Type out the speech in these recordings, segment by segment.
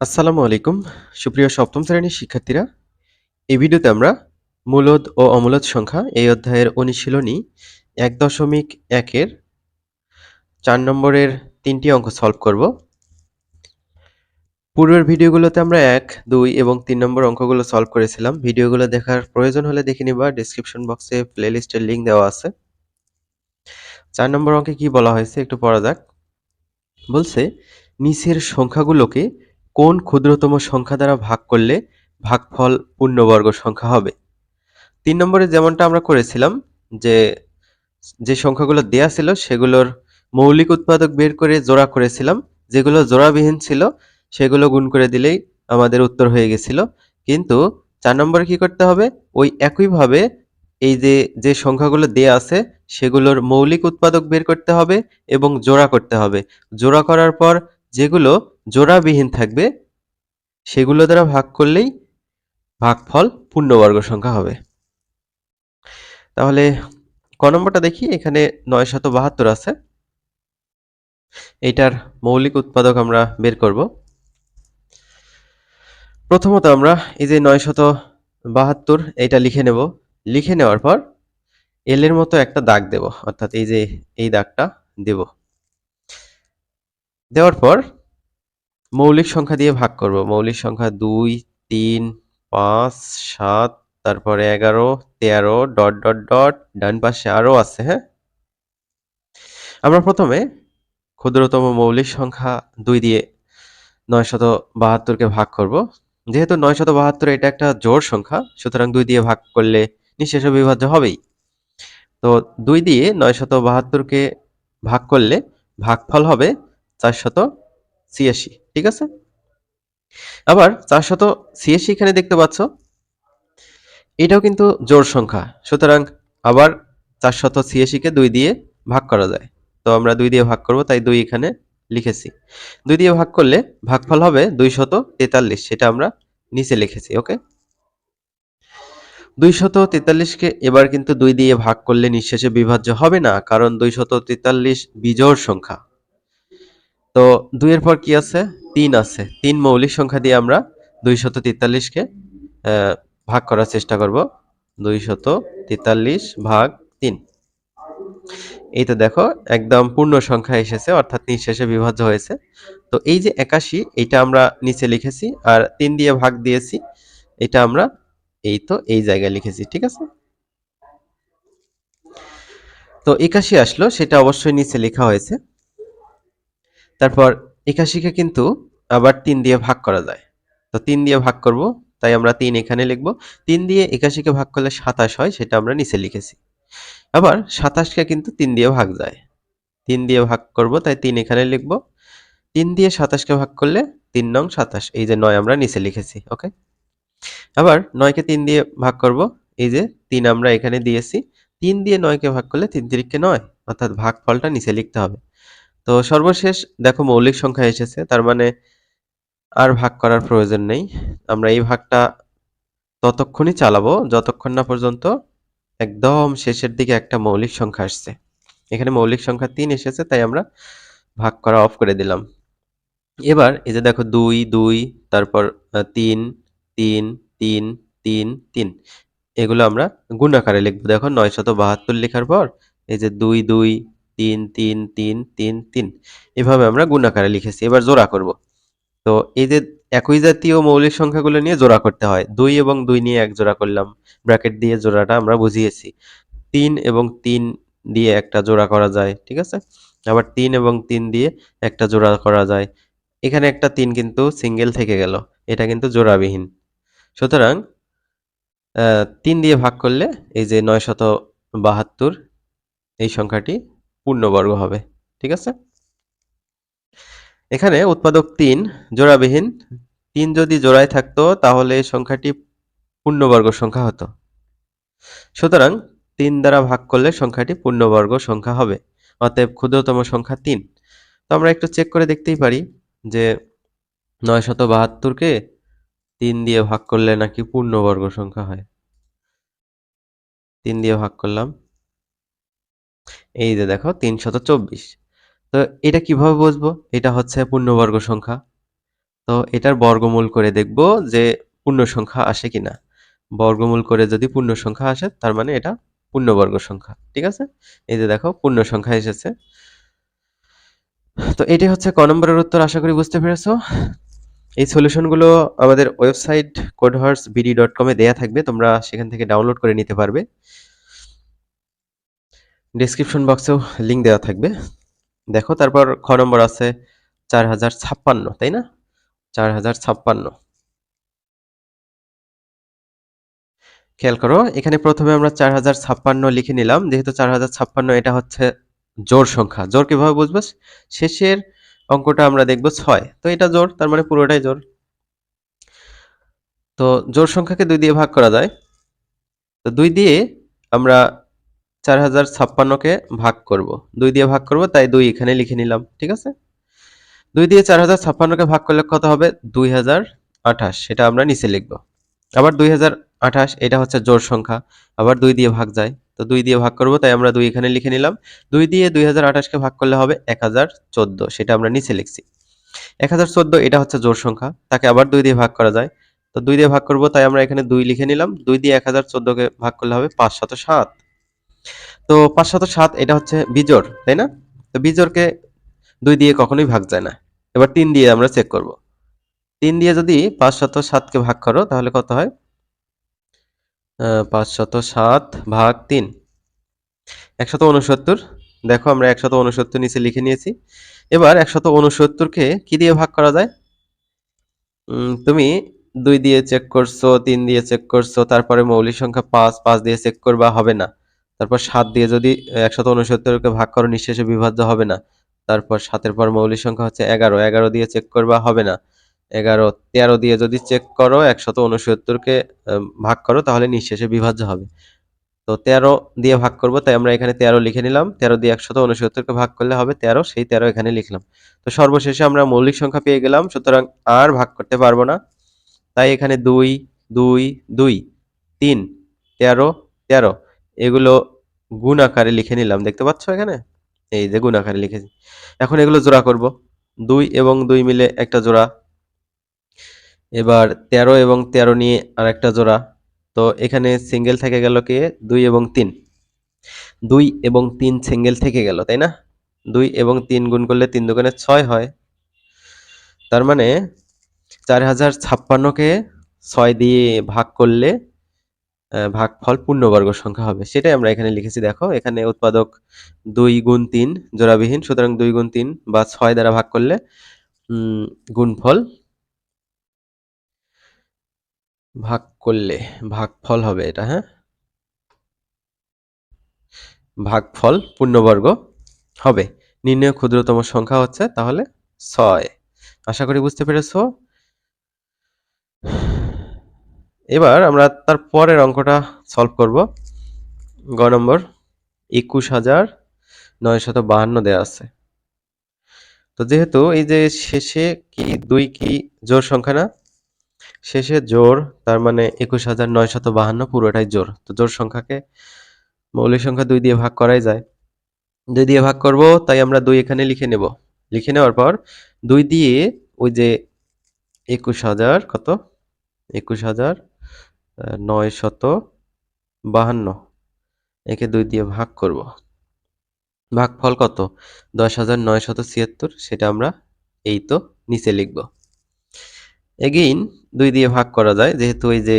আসসালামু আলাইকুম। সুপ্রিয় সপ্তম শ্রেণির শিক্ষার্থীরা, এই ভিডিওতে আমরা মূলদ ও অমূলদ সংখ্যা এই অধ্যায়ের অনুশীলনী এক দশমিক একের চার নম্বরের তিনটি অঙ্ক সলভ করব। পূর্বের ভিডিওগুলোতে আমরা এক, দুই এবং তিন নম্বর অঙ্কগুলো সলভ করেছিলাম। ভিডিওগুলো দেখার প্রয়োজন হলে দেখে নিবা ডিসক্রিপশন বক্সে প্লেলিস্টের লিঙ্ক দেওয়া আছে। চার নম্বর অঙ্কে কি বলা হয়েছে একটু পড়া যাক। বলছে, নিচের সংখ্যাগুলোকে কোন ক্ষুদ্রতম সংখ্যা দ্বারা ভাগ করলে ভাগফল পূর্ণবর্গ সংখ্যা হবে? তিন নম্বরে যেমনটা আমরা করেছিলাম, যে যে সংখ্যাগুলো দেয়া ছিল সেগুলোর মৌলিক উৎপাদক বের করে জোড়া করেছিলাম। যেগুলো জোড়াবিহীন ছিল, সেগুলো গুণ করে দিলেই আমাদের উত্তর হয়ে গেছিল। কিন্তু চার নম্বরে কি করতে হবে? ওই একইভাবে এই যে যে সংখ্যাগুলো দেয়া আছে, সেগুলোর মৌলিক উৎপাদক বের করতে হবে এবং জোড়া করতে হবে। জোড়া করার পর যেগুলো জোড়াবিহীন থাকবে, সেগুলো দ্বারা ভাগ করলেই ভাগফল পূর্ণবর্গ সংখ্যা হবে। তাহলে ক নম্বরটা দেখি, এখানে নয় শত বাহাত্তর আছে। এটার মৌলিক উৎপাদক আমরা বের করব। প্রথমত আমরা এই যে নয় শত বাহাত্তর, এটা লিখে নেব। লিখে নেওয়ার পর এল এর মতো একটা দাগ দেব, অর্থাৎ এই যে এই দাগটা দেব। দেওয়ার পর মৌলিক সংখ্যা দিয়ে ভাগ করব। মৌলিক সংখ্যা দুই, তিন, পাঁচ, সাত, তারপরে এগারো, তেরো, ডট ডট ডট, ডান পাশে আরও আছে হ্যাঁ? আমরা প্রথমে ক্ষুদ্রতম মৌলিক সংখ্যা দুই দিয়ে নয় শত বাহাত্তরকে ভাগ করব। যেহেতু নয় শত বাহাত্তর এটা একটা জোর সংখ্যা, সুতরাং দুই দিয়ে ভাগ করলে নিঃশেষ বিভাজ্য হবেই। তো দুই দিয়ে নয় শত বাহাত্তরকে ভাগ করলে ভাগফল হবে চারশত ছিয়াশি, ঠিক আছে? আবার চারশত ছিয়াশি এখানে দেখতে পাচ্ছ, এটাও কিন্তু জোড় সংখ্যা। সুতরাং আবার চারশত ছিয়াশিকে দুই দিয়ে ভাগ করা যায়। তো আমরা দুই দিয়ে ভাগ করব, তাই দুই এখানে লিখেছি। দুই দিয়ে ভাগ করলে ভাগফল হবে দুইশত তেতাল্লিশ, সেটা আমরা নিচে লিখেছি, ওকে? দুইশত তেতাল্লিশকে এবার কিন্তু দুই দিয়ে ভাগ করলে নিঃশেষে বিভাজ্য হবে না, কারণ দুইশত তেতাল্লিশ বিজোড় সংখ্যা। তো দুইয়ের পর কি আছে? তিন আছে। তিন মৌলিক সংখ্যা দিয়ে আমরা দুইশত তেতাল্লিশকে ভাগ করার চেষ্টা করব। দুইশত তেতাল্লিশ ভাগ তিন। এই তো দেখো, একদম পূর্ণ সংখ্যা এসেছে, অর্থাৎ নিঃশেষে বিভাজ্য হয়েছে। তো এই যে একাশি এটা আমরা নিচে লিখেছি, আর তিন দিয়ে ভাগ দিয়েছি, এটা আমরা এই তো এই জায়গায় লিখেছি, ঠিক আছে? তো একাশি আসলো, সেটা অবশ্যই নিচে লেখা হয়েছে। তারপর একাশিকে কিন্তু আবার তিন দিয়ে ভাগ করা যায়। তো তিন দিয়ে ভাগ করব, তাই আমরা তিন এখানে লিখব। তিন দিয়ে একাশিকে ভাগ করলে সাতাশ হয়, সেটা আমরা নিচে লিখেছি। আবার সাতাশকে কিন্তু তিন দিয়ে ভাগ যায়। তিন দিয়ে ভাগ করব, তাই তিন এখানে লিখব। তিন দিয়ে সাতাশকে ভাগ করলে তিন নং সাতাশ, এই যে নয় আমরা নিচে লিখেছি, ওকে? আবার নয়কে তিন দিয়ে ভাগ করব, এই যে তিন আমরা এখানে দিয়েছি। তিন দিয়ে নয়কে ভাগ করলে তিন তিরিককে নয়, অর্থাৎ ভাগ ফলটা নিচে লিখতে হবে। তো সর্বশেষ দেখো মৌলিক সংখ্যা এসেছে, তার মানে আর ভাগ করার প্রয়োজন নেই। আমরা এই ভাগটা ততক্ষণই চালাবো, যতক্ষণ না পর্যন্ত একদম শেষের দিকে একটা মৌলিক সংখ্যা আসছে। এখানে মৌলিক সংখ্যা তিন এসেছে, তাই আমরা ভাগ করা অফ করে দিলাম। এবার এই যে দেখো দুই দুই, তারপর তিন তিন তিন তিন তিন, এগুলো আমরা গুণাকারে লিখব। দেখো নয়শত বাহাত্তর লেখার পর এই যে দুই দুই তিন তিন তিন তিন তিন। এভাবে আমরা গুণাকারে লিখেছি। এবার জোড়া করব। তো এই যে একই জাতীয় মৌলিক সংখ্যাগুলো নিয়ে জোড়া করতে হয়, দুই এবং দুই নিয়ে এক জোড়া করলাম, ব্র্যাকেট দিয়ে জোড়াটা আমরা বুঝিয়েছি। তিন এবং তিন দিয়ে একটা জোড়া করা যায়, ঠিক আছে? আবার তিন এবং তিন দিয়ে একটা জোড়া করা যায়। এখানে একটা তিন কিন্তু সিঙ্গেল থেকে গেল, এটা কিন্তু জোড়াবিহীন। সুতরাং তিন দিয়ে ভাগ করলে এই যে নয় শত বাহাত্তর, এই সংখ্যাটি পূর্ণবর্গ হবে, ঠিক আছে? এখানে উৎপাদক তিন, জোড়াবিহীন। তিন যদি জোড়ায় থাকতো, তাহলে সংখ্যাটি পূর্ণবর্গ সংখ্যা হতো। সুতরাং তিন দ্বারা ভাগ করলে সংখ্যাটি পূর্ণবর্গ সংখ্যা হবে। অতএব ক্ষুদ্রতম সংখ্যা তিন। তো আমরা একটু চেক করে দেখতেই পারি যে নয় শত বাহাত্তরকে তিন দিয়ে ভাগ করলে নাকি পূর্ণবর্গ সংখ্যা হয়। তিন দিয়ে ভাগ করলাম। এই যে দেখো, তিনশত চব্বিশ। তো এটা কীভাবে বুঝব? এটা হচ্ছে পূর্ণবর্গ সংখ্যা। তো এটার বর্গমূল করে দেখব যে পূর্ণ সংখ্যা আসে কিনা। বর্গমূল করে যদি পূর্ণ সংখ্যা আসে, তার মানে এটা পূর্ণবর্গ সংখ্যা, ঠিক আছে? এই যে দেখো পূর্ণ সংখ্যা এসেছে। তো এটি হচ্ছে ক নম্বরের উত্তর, আশা করি বুঝতে পেরেছ। এই সলিউশনগুলো আমাদের ওয়েবসাইট কোডহার্স বিডি ডট কমে দেওয়া থাকবে, তোমরা সেখান থেকে ডাউনলোড করে নিতে পারবে। ডিসক্রিপশন বক্সেও লিঙ্ক দেওয়া থাকবে। দেখো, তারপর খ নম্বর আছে চার হাজার ছাপ্পান্ন, তাই না? চার হাজার ছাপ্পান্ন। খেয়াল করো, এখানে প্রথমে আমরা চার হাজার ছাপ্পান্ন লিখে নিলাম। যেহেতু চার হাজার ছাপ্পান্ন এটা হচ্ছে জোর সংখ্যা। জোর কীভাবে বুঝব? শেষের অঙ্কটা আমরা দেখব ছয়। তো এটা জোর, তার মানে পুরোটাই জোর। তো জোর সংখ্যাকে দুই দিয়ে ভাগ করা যায়। তো দুই দিয়ে আমরা চার হাজার ছাপ্পান্নকে ভাগ করব। দুই দিয়ে ভাগ করব, তাই দুই এখানে লিখে নিলাম, ঠিক আছে? দুই দিয়ে চার হাজার ছাপ্পান্নকে ভাগ করলে কত হবে? দুই হাজার আঠাশ, সেটা আমরা নিচে লিখব। আবার দুই হাজার আঠাশ, এটা হচ্ছে জোর সংখ্যা, আবার দুই দিয়ে ভাগ যায়, তো দুই দিয়ে ভাগ করব, তাই আমরা দুই এখানে লিখে নিলাম। দুই দিয়ে দুই হাজার আঠাশকে ভাগ করলে হবে এক হাজার চোদ্দ, সেটা আমরা নিচে লিখছি। এক হাজার চোদ্দ, এটা হচ্ছে জোর সংখ্যা, তাকে আবার দুই দিয়ে ভাগ করা যায়। তো দুই দিয়ে ভাগ করব, তাই আমরা এখানে দুই লিখে নিলাম। দুই দিয়ে এক হাজার চোদ্দকে ভাগ করলে হবে পাঁচশত সাত। তো পাঁচশত সাত এটা হচ্ছে বিজোর তাই না? তো বিজোরকে দুই দিয়ে কখনোই ভাগ যায় না। এবার তিন দিয়ে আমরা চেক করব। তিন দিয়ে যদি পাঁচশত সাতকে ভাগ করো, তাহলে কত হয়? পাঁচশত সাত ভাগ তিন। একশত উনসত্তর দেখো আমরা একশত উনসত্তর নিচে লিখে নিয়েছি। এবার একশত উনসত্তরকে কি দিয়ে ভাগ করা যায়? তুমি দুই দিয়ে চেক করছ, তিন দিয়ে চেক করছ, তারপরে মৌলিক সংখ্যা পাঁচ পাঁচ দিয়ে চেক করবা, হবে না। তারপর সাত দিয়ে যদি একশত উনসত্তরকে ভাগ করো, নিঃশেষে বিভাজ্য হবে না। তারপর সাতের পর মৌলিক সংখ্যা হচ্ছে এগারো। এগারো দিয়ে চেক করবা হবে না। এগারো, তেরো দিয়ে যদি চেক করো, একশত উনসত্তরকে ভাগ করো, তাহলে নিঃশেষে বিভাজ্য হবে। তো তেরো দিয়ে ভাগ করব, তাই আমরা এখানে তেরো লিখে নিলাম। তেরো দিয়ে একশত উনসত্তরকে ভাগ করলে হবে তেরো, সেই তেরো এখানে লিখলাম। তো সর্বশেষে আমরা মৌলিক সংখ্যা পেয়ে গেলাম, সুতরাং আর ভাগ করতে পারব না। তাই এখানে দুই দুই দুই, তিন, তেরো তেরো। এগুলো গুণ আকারে লিখে নিলাম, দেখতে পাচ্ছ এখানে? এই যে গুণ আকারে লিখেছি এখন এগুলো জোড়া করব। দুই এবং দুই মিলে একটা জোড়া। এবার তেরো এবং তেরো নিয়ে আর একটা জোড়া। তো এখানে সিঙ্গেল থেকে গেল কে? দুই এবং তিন। দুই এবং তিন সিঙ্গেল থেকে গেল, তাই না? দুই এবং তিন গুণ করলে তিন দোকানে ছয় হয়। তার মানে চার হাজার ছাপ্পান্নকে ছয় দিয়ে ভাগ করলে ভাগফল পূর্ণবর্গ সংখ্যা হবে। সেটাই আমরা এখানে লিখেছি, দেখো। এখানে উৎপাদক দুই গুণ তিন, জোড়াবিহীন, সুতরাং দুই গুণ তিন বা ছয় দ্বারা ভাগ করলে গুণফল ভাগ করলে ভাগফল হবে এটা হ্যাঁ? ভাগফল পূর্ণবর্গ হবে। নির্ণয় ক্ষুদ্রতম সংখ্যা হচ্ছে তাহলে ছয়। আশা করি বুঝতে পেরেছ? এবার আমরা তার পরের অঙ্কটা সলভ করব। গ নম্বর, একুশ হাজার নয়শত বাহান্ন দেওয়া আছে। তো যেহেতু এই যে শেষে কি, দুই কি জোর সংখ্যা না? শেষে জোর তার মানে একুশ হাজার নয়শত বাহান্ন পুরোটাই জোর তো জোর সংখ্যাকে মৌলিক সংখ্যা দুই দিয়ে ভাগ করাই যায়। দুই দিয়ে ভাগ করব, তাই আমরা দুই এখানে লিখে নেব। লিখে নেওয়ার পর দুই দিয়ে ওই যে একুশ হাজার কত? একুশ হাজার নয় শত বাহান্ন। একে দুই দিয়ে ভাগ করব। ভাগফল কত? দশ হাজার নয় শত ছিয়াত্তর, সেটা আমরা এই তো নিচে লিখব। এগেইন দুই দিয়ে ভাগ করা যায়, যেহেতু এই যে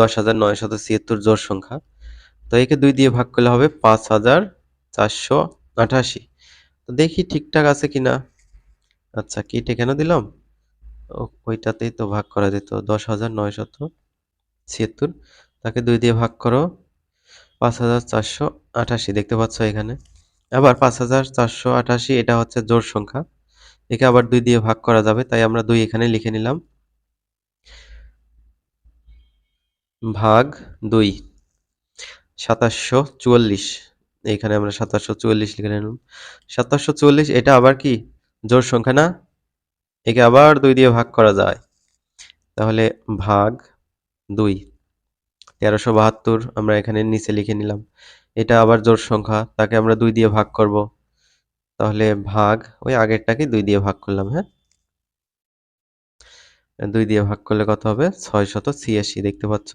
দশ হাজার নয় শত ছিয়াত্তর জোর সংখ্যা, তো একে দুই দিয়ে ভাগ করলে হবে পাঁচ হাজার চারশো আঠাশি। তো দেখি ঠিকঠাক আছে কিনা আচ্ছা কেটে কেন দিলাম? ওইটাতেই তো ভাগ করা যেত, দশ হাজার নয় শত ছিয়াত্তর, তাকে দুই দিয়ে ভাগ করো, পাঁচ হাজার চারশো আঠাশি দেখতে পাচ্ছ এখানে। আবার পাঁচ হাজার চারশো আঠাশি এটা হচ্ছে জোর সংখ্যা। একে আবার দুই দিয়ে ভাগ করা যাবে, তাই আমরা দুই এখানে লিখে নিলাম। ভাগ দুই, সাতাশশো চুয়াল্লিশ, এখানে আমরা সাতাশশো চুয়াল্লিশ লিখে নিলাম। সাতাশশো চুয়াল্লিশ, এটা আবার কি? জোর সংখ্যা না? একে আবার দুই দিয়ে ভাগ করা যায়। তাহলে ভাগ দুই। তেরোশো বাহাত্তর আমরা এখানে নিচে লিখে নিলাম। এটা আবার জোর সংখ্যা, তাকে আমরা দুই দিয়ে ভাগ করব। তাহলে ভাগ, ওই আগেরটাকে দুই দিয়ে ভাগ করলাম হ্যাঁ? দুই দিয়ে ভাগ করলে কত হবে? ছয় শত ছিয়াশি, দেখতে পাচ্ছ?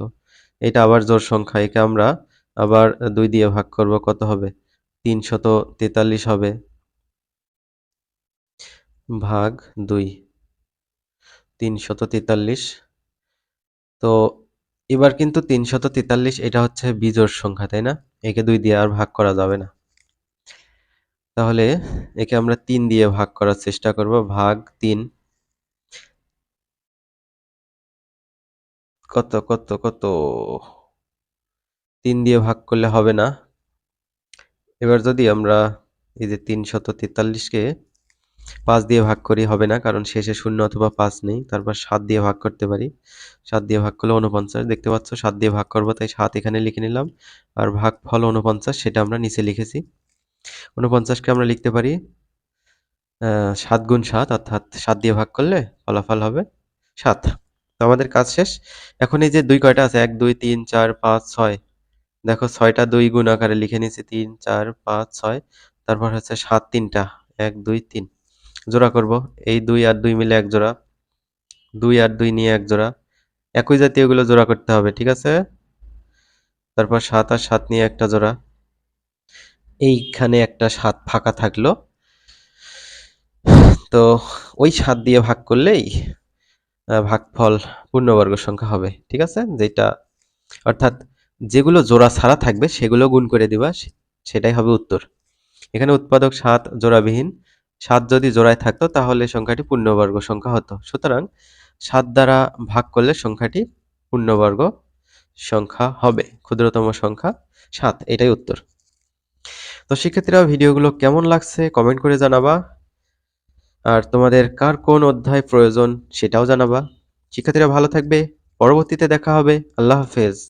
এটা আবার জোর সংখ্যা, একে আমরা আবার দুই দিয়ে ভাগ করব, কত হবে? তিন শত তেতাল্লিশ হবে। ভাগ দুই তিন শত তেতাল্লিশ। তো এবার কিন্তু তিনশত তেতাল্লিশ, এটা হচ্ছে বিজোড় সংখ্যা, তাই না? একে দুই দিয়ে আর ভাগ করা যাবে না। তাহলে একে আমরা তিন দিয়ে ভাগ করার চেষ্টা করব, ভাগ তিন। কত কত কত? তিন দিয়ে ভাগ করলে হবে না। এবার যদি আমরা এই যে তিনশত তেতাল্লিশকে পাঁচ দিয়ে ভাগ করি, হবে না, কারণ শেষে শূন্য অথবা পাঁচ নেই, তারপর সাত দিয়ে ভাগ করতে পারি। সাত দিয়ে ভাগ করলে উনপঞ্চাশ দেখতে পাচ্ছ সাত দিয়ে ভাগ করব, তাই সাত এখানে লিখে নিলাম। আর ভাগ ফল উনপঞ্চাশ সেটা আমরা নিচে লিখেছি। উনপঞ্চাশকে আমরা লিখতে পারি সাত গুণ সাত, অর্থাৎ সাত দিয়ে ভাগ করলে ফলাফল হবে সাত। তো আমাদের কাজ শেষ। এখন এই যে দুই কয়টা আছে? এক, দুই, তিন, চার, পাঁচ, ছয়। দেখো ছয়টা দুই গুণ আকারে লিখে নিয়েছি, তিন, চার, পাঁচ, ছয়। তারপর হচ্ছে সাত তিনটা, এক, দুই, তিন। জোড়া করব। এই দুই আর দুই মিলে এক জোড়া। দুই আর দুই নিয়ে এক জোড়া। একই জাতীয়গুলো জোড়া করতে হবে, ঠিক আছে? তারপর সাত আর সাত নিয়ে একটা জোড়া। এইখানে একটা সাত ফাঁকা থাকল। তো ওই সাত দিয়ে ভাগ করলেই ভাগফল পূর্ণবর্গ সংখ্যা হবে, ঠিক আছে? যেটা, অর্থাৎ যেগুলো জোড়া ছাড়া থাকবে, সেগুলো গুণ করে দিবা সেটাই হবে উত্তর। এখানে উৎপাদক সাত, জোড়াবিহীন। সাত যদি জোড়ায় থাকতো, তাহলে সংখ্যাটি পূর্ণবর্গ সংখ্যা হতো। সুতরাং সাত দ্বারা ভাগ করলে সংখ্যাটি পূর্ণবর্গ সংখ্যা হবে, ক্ষুদ্রতম সংখ্যা সাত। এটাই উত্তর। তো শিক্ষার্থীরা ভিডিওগুলো কেমন লাগছে কমেন্ট করে জানাবা। আর তোমাদের কার কোন অধ্যায় প্রয়োজন সেটাও জানাবা। শিক্ষার্থীরা ভালো থাকবে। পরবর্তীতে দেখা হবে। আল্লাহ হাফেজ।